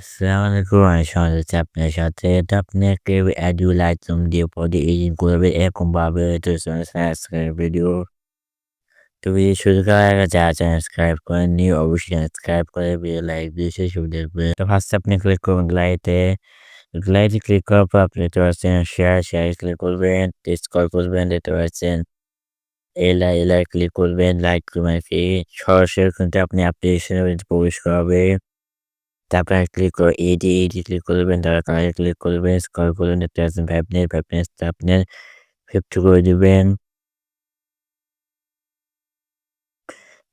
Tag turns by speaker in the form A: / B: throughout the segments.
A: আসসালামু আলাইকুম আমি সমাজ হচ্ছে আপনার সাথে এটা আপনি একটা অ্যাডিও লাইটম দিয়ে পদে এডিট করবে এরকম ভাবে সাবস্ক্রাইব ভিডিও তো ভিডিও শুরু করার আগে যারা সাবস্ক্রাইব করেননি অবশ্যই সাবস্ক্রাইব করে ভিডিও লাইক দিয়ে শেষ দেখবে তো ফার্স্ট আপনি ক্লিক করবেন গ্লাইতে গ্লাইতে ক্লিক করার পর আপনি দেখতে পাচ্ছেন শেয়ার শেয়ার ক্লিক করবেন টেস্ট কল করবেন দেখতে পাচ্ছেন এলাই এলাই ক্লিক করবেন লাইক করবেন সরাসরি কিন্তু আপনি অ্যাপ্লিকেশনে প্রবেশ করাবে তারপরে ক্লিক করে এডি এডি ক্লিক করবেন তারপর কালারে ক্লিক করবেন স্কল করবেন দেখতে পাচ্ছেন ভাইবনেস ভাইবনেসটা আপনার ফিফটি করে দিবেন।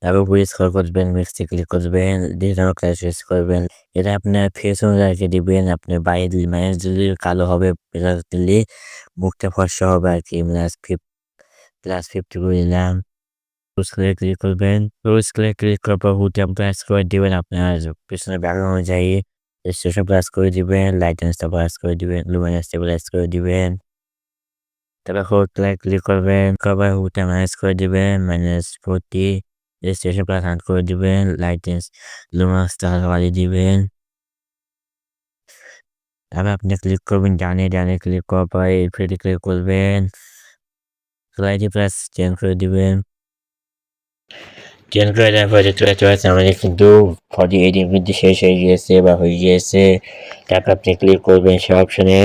A: তারপর উপরে স্কল করবেন মিক্সে ক্লিক করবেন ডিজাইন ক্লাস শেষ করবেন এটা আপনার ফেস অনুযায়ী দিবেন, আপনার বাইরে দিলে মানে যদি কালো হবে প্লাস দিলে মুখটা ফর্সা হবে আর কি প্লাস ফিফ প্লাস ফিফটি করে দিলাম। স্কেলে ক্লিক করবেন তো স্কেলে ক্লিক করার পর হুটে প্লাস করে দিবেন আপনার পিছনে ব্যাকগ্রাউন্ড অনুযায়ী স্টেশন প্লাস করে দিবেন লাইটেন্সটা প্লাস করে দিবেন লুমেন্সটা প্লাস করে দিবেন তারপর হোটেলে ক্লিক করবেন কবার হুটে মাইনাস করে দিবেন minus forty station plus hundred করে দিবেন লাইটেন্স লুমেন্সটা বাড়িয়ে দিবেন তারপর আপনি ক্লিক করবেন ডানে ডানে ক্লিক করার পর এফিডে ক্লিক করবেন স্লাইডে প্লাস চেঞ্জ করে দিবেন চেঞ্জ করে দেওয়ার পরে আমাদের কিন্তু ফটো এডিট কিন্তু শেষ হয়ে গিয়েছে বা হয়ে গিয়েছে। তারপর আপনি ক্লিক করবেন সে অপশনে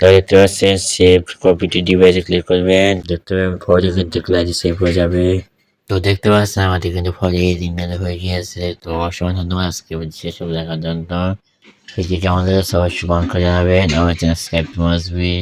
A: দেখতে পাচ্ছেন সেভ কপিটি ডিভাইসে ক্লিক করবেন। দেখতে পাবেন ফটো কিন্তু ক্লাসে সেভ হয়ে যাবে। তো দেখতে পাচ্ছেন আমাদের কিন্তু ফটো এডিটিং হয়ে গিয়েছে। তো অসংখ্য ধন্যবাদ, আজকে সেসব দেখার জন্য। কেমন লাগে সবাই শুভঙ্কা জানাবেন। আমার চ্যানেল সাবস্ক্রাইব মাসবি